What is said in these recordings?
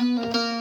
Música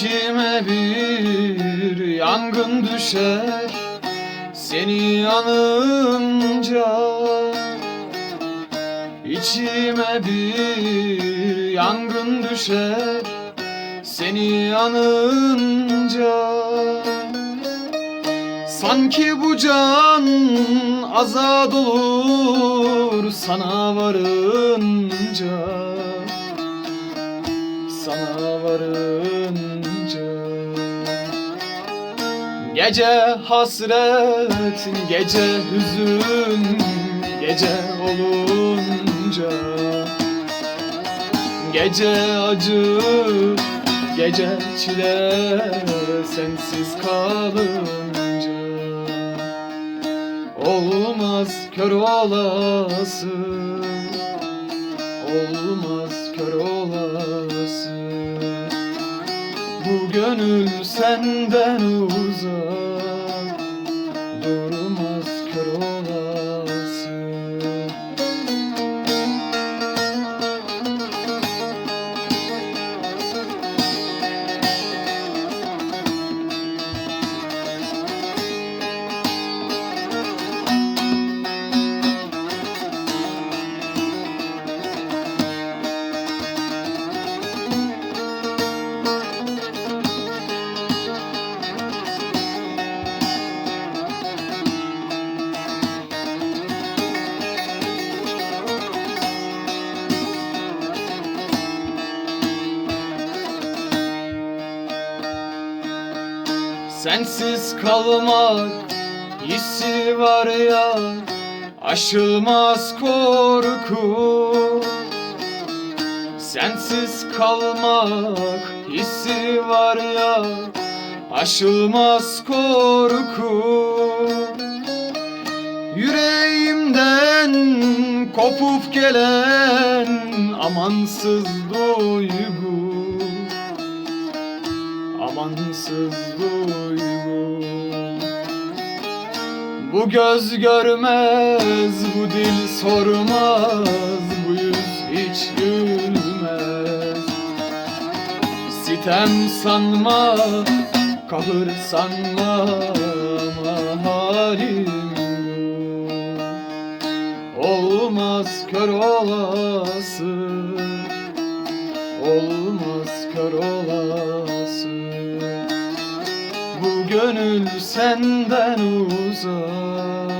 İçime bir yangın düşer Seni anınca İçime bir yangın düşer Seni anınca Sanki bu can azad olur sana varınca sana varınca. Gece hasret, gece hüzün, gece olunca. Gece acı, gece çile sensiz kalınca. Olmaz kör olası Olmaz kör olası Bu gönül senden uzak Sensiz kalmak hissi var ya Aşılmaz korku. Sensiz kalmak hissi var ya Aşılmaz korku. Yüreğimden kopup gelen amansız duygu amansız duygu. Bu göz görmez, bu dil sormaz, bu yüz hiç gülmez. Sitem sanma, kahır sanma ama Olmaz kör olası Olmaz kör olası gönül senden uzak